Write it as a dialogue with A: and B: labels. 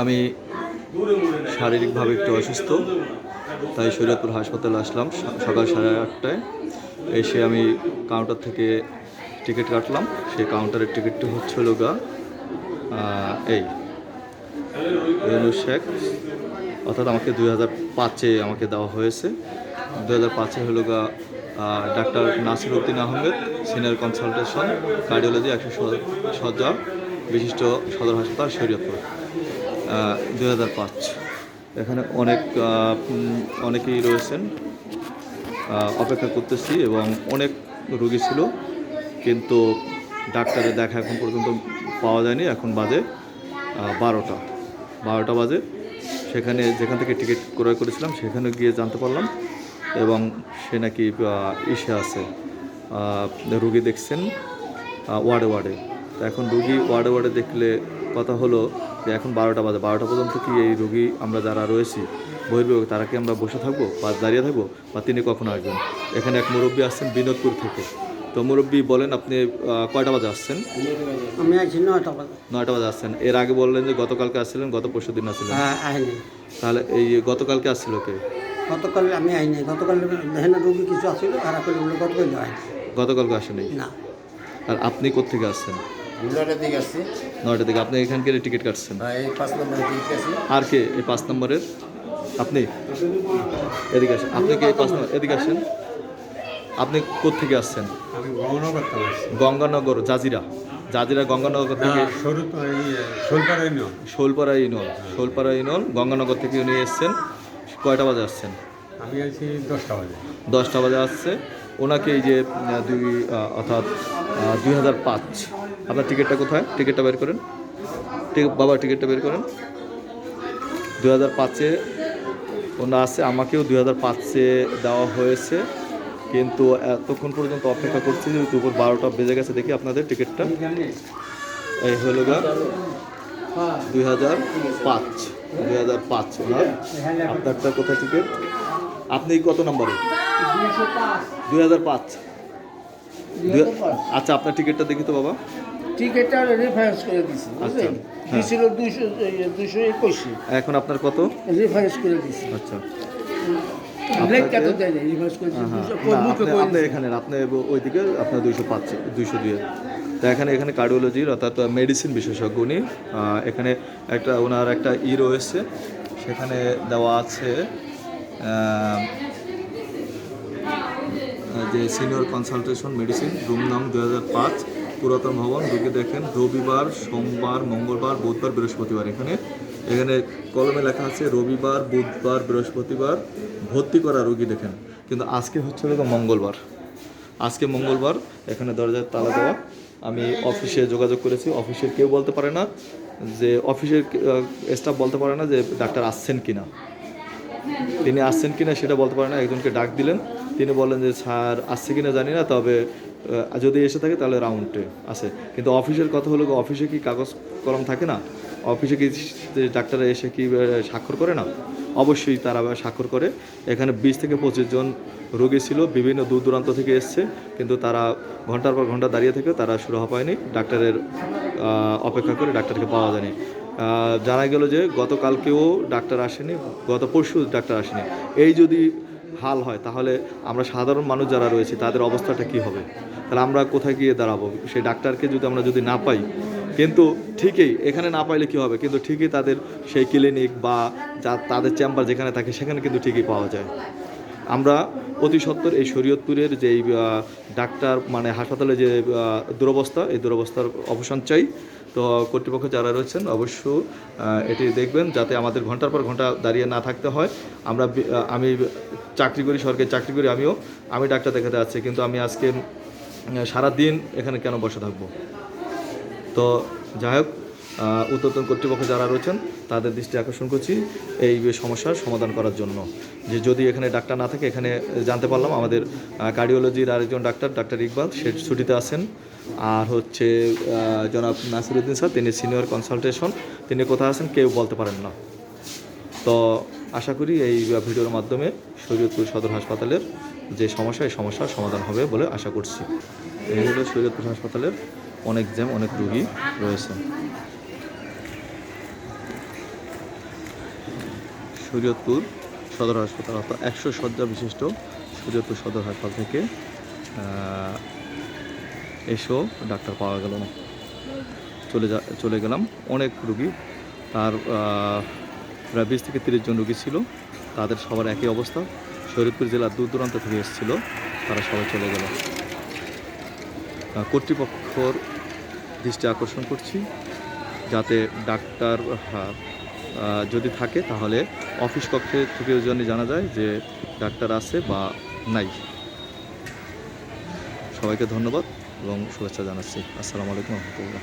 A: আমি শারীরিকভাবে একটু অসুস্থ, তাই শরীয়তপুর হাসপাতালে আসলাম সকাল সাড়ে আটটায়। এসে আমি কাউন্টার থেকে টিকিট কাটলাম। সেই কাউন্টারের টিকিটটি হচ্ছে হলো গা এই, রেনু শেখ। অর্থাৎ আমাকে দুই হাজার পাঁচে আমাকে দেওয়া হয়েছে। দু হাজার পাঁচে হলো গা doctor Nasir Uddin Ahmed senior consultation cardiology একশো সজ্জা বিশিষ্ট সদর হাসপাতাল শরীয়তপুর। দুই হাজার পাঁচ। এখানে অনেক অনেকেই রয়েছেন। অপেক্ষা করতেছি এবং অনেক রুগী ছিল, কিন্তু ডাক্তারের দেখা এখন পর্যন্ত পাওয়া যায়নি। এখন বাজে বারোটা। বারোটা বাজে। সেখানে, যেখান থেকে টিকিট ক্রয় করেছিলাম, সেখানে গিয়ে জানতে পারলাম এবং সে নাকি ইসে আছে। রুগী দেখছেন ওয়ার্ডে ওয়ার্ডে। এখন রুগী ওয়ার্ডে ওয়ার্ডে দেখলে কথা হলো যে এখন বারোটা বাজে বারোটা পর্যন্ত কি এই রুগী আমরা যারা রয়েছি বহির্বিভাগ তারা কি আমরা বসে থাকব বা দাঁড়িয়ে থাকব বা তিনি কখন আসবেন? এখানে এক মুরব্বী আসছেন বিনোদপুর থেকে। তো মুরব্বী বলেন আপনি কয়টা বাজে আসছেন?
B: আমি আছি নয়টা বাজে।
A: নয়টা বাজে আসছেন। এর আগে বললেন যে গতকালকে আসছিলেন গত পরশু দিন আসছিলেন।
B: হ্যাঁ
A: তাহলে এই গতকালকে আসছিল কে?
B: গতকাল আমি আইনি। গতকাল দেখেন রোগী কিছু আসছিল আর গতকাল
A: গতকালকে আসেনি?
B: না।
A: আর আপনি কোথেকে আসছেন?
C: নয়টার দিকে আসছি।
A: নয়টা থেকে আপনি এখানকার টিকিট কাটছেন?
C: আর এই পাঁচ নম্বরে দিকে আসি
A: আর কে? এই পাঁচ নম্বরের? আপনি? এদিকে আসেন। আপনি কি এই পাঁচ নম্বর? এদিকে আসেন। আপনি কোথেকে আসছেন?
D: আমি গঙ্গনগর থেকে
A: গঙ্গানগর জাজিরা। জাজিরা গঙ্গানগর থেকে
D: Sholpara union.
A: Sholpara union. Sholpara union Ganganagar থেকে উনি এসছেন। কয়টা বাজে আসছেন?
D: আমি আছি দশটা বাজে।
A: দশটা বাজে আসছে। ওনাকে এই যে দুই অর্থাৎ দুই হাজার পাঁচ। আপনার টিকিটটা কোথায়? টিকিটটা বের করেন। টিকিট বাবা টিকিটটা বের করেন। দুই হাজার পাঁচে ওনা আছে, আমাকেও দুই হাজার পাঁচে দেওয়া হয়েছে। কিন্তু এতক্ষণ পর্যন্ত অপেক্ষা করছি যে দুপুর বারোটা বেজে গেছে দেখি আপনাদের টিকিটটা। এই হলো গা, দুই হাজার পাঁচ। দুই হাজার পাঁচ ওনার। আপনারটা কোথায় টিকিট? আপনি কত নম্বরে? দুই হাজার পাঁচ। আচ্ছা আপনার টিকিটটা দেখি তো বাবা।
E: টিকিটটা রেফারেন্স করে দিছি
A: আচ্ছা,
E: বুঝলেন?
A: হ্যাঁ।
E: দিছিল দুইশো একুশে।
A: এখন আপনার কত?
E: রেফারেন্স করে দিছি।
A: আচ্ছা। আপনি-। এখানে আপনি ওইদিকে আপনার দুইশো পাঁচ দুইশো দুই তো এখানে এখানে কার্ডিওলজির অর্থাৎ মেডিসিন বিশেষজ্ঞ উনি। এখানে একটা ওনার একটা ই রয়েছে সেখানে দেওয়া আছে যে সিনিয়র কনসালটেশন মেডিসিন রুম নাম দু পাঁচ, পুরাতন ভবন রুগী দেখেন রবিবার, সোমবার, মঙ্গলবার, বুধবার, বৃহস্পতিবার এখানে। এখানে কলমে লেখা আছে, রবিবার, বুধবার, বৃহস্পতিবার, ভর্তি করা রুগী দেখেন। কিন্তু আজকে হচ্ছে হলো মঙ্গলবার। আজকে মঙ্গলবার, এখানে দরজার তালা দেওয়া। আমি অফিসে যোগাযোগ করেছি, অফিসের কেউ বলতে পারে না যে, অফিসের স্টাফ বলতে পারে না যে ডাক্তার আসছেন কিনা। তিনি আসছেন কিনা সেটা বলতে পারে না। একজনকে ডাক দিলেন। তিনি বললেন যে, স্যার, আসছে কিনা জানি না, তবে যদি এসে থাকে তাহলে রাউন্ডে আছে কিন্তু অফিসের কথা হলো, অফিসে কি কাগজ কলম থাকে না? অফিসে কি ডাক্তাররা এসে কি স্বাক্ষর করে না? অবশ্যই তারা স্বাক্ষর করে। এখানে বিশ থেকে পঁচিশ জন রোগী ছিল, বিভিন্ন দূর দূরান্ত থেকে এসছে, কিন্তু তারা ঘণ্টার পর ঘণ্টা দাঁড়িয়ে থেকে তারা সুরাহা পায়নি। ডাক্তারের অপেক্ষা করে ডাক্তারকে পাওয়া যায়নি। জানা গেল যে গতকালকেও ডাক্তার আসেনি, গত পরশু ডাক্তার আসেনি। এই যদি হাল হয়, তাহলে আমরা সাধারণ মানুষ যারা রয়েছে, তাদের অবস্থাটা কি হবে? তাহলে আমরা কোথায় গিয়ে দাঁড়াবো? সেই ডাক্তারকে যদি আমরা যদি না পাই, কিন্তু ঠিকই এখানে না পাইলে কি হবে? কিন্তু ঠিকই তাদের সেই ক্লিনিক বা যা তাদের চেম্বার যেখানে থাকে, সেখানে কিন্তু ঠিকই পাওয়া যায়। আমরা অতি সত্বর এই শরীয়তপুরের যেই ডাক্তার মানে হাসপাতালে যে দুরবস্থা, এই দুরবস্থার অবসান চাই। তো কর্তৃপক্ষ যারা রয়েছেন অবশ্য এটি দেখবেন যাতে আমাদের ঘণ্টার পর ঘণ্টা দাঁড়িয়ে না থাকতে হয়। আমরা আমি চাকরি করি, সরকারি চাকরি করি, আমিও, আমি ডাক্তার দেখাতে যাচ্ছি কিন্তু আমি আজকে সারা দিন এখানে কেন বসে থাকব? তো যাই হোক উত্তরতন কর্তৃপক্ষ যারা রয়েছেন, তাদের দৃষ্টি আকর্ষণ করছি এই সমস্যার সমাধান করার জন্য। যে যদি এখানে ডাক্তার না থাকে, এখানে জানতে পারলাম আমাদের কার্ডিওলজির আরেকজন ডাক্তার ডাক্তার ইকবাল, সে ছুটিতে আছেন। আর হচ্ছে জনাব নাসিরুদ্দিন স্যার, তিনি সিনিয়র কনসালটেশন তিনি কোথায় আছেন কেউ বলতে পারেন না। তো আশা করি এই ভিডিওর মাধ্যমে শরীয়তপুর সদর হাসপাতালের যে সমস্যা, এই সমস্যার সমাধান হবে বলে আশা করছি। এই হলো শরীয়তপুর হাসপাতালের অনেক জ্যাম, অনেক রুগী রয়েছে। শরীয়তপুর সদর হাসপাতাল, অর্থাৎ একশো শয্যা বিশিষ্ট শরীয়তপুর সদর হাসপাতাল থেকে এসেও ডাক্তার পাওয়া গেল না। চলে যা, চলে গেলাম। অনেক রুগী, তার প্রায় বিশ থেকে তিরিশ জন রুগী ছিল। তাদের সবার একই অবস্থা। শরীরপুর জেলার দূর দূরান্ত থেকে এসেছিল। তারা সবাই চলে গেল। কর্তৃপক্ষর দৃষ্টি আকর্ষণ করছি যাতে ডাক্তার যদি থাকে তাহলে অফিস কক্ষে থেকে ওই জন্য জানা যায় যে ডাক্তার আছে বা নাই। সবাইকে ধন্যবাদ এবং শুভেচ্ছা জানাচ্ছি। আসসালামু আলাইকুম রহমতুল্লাহ।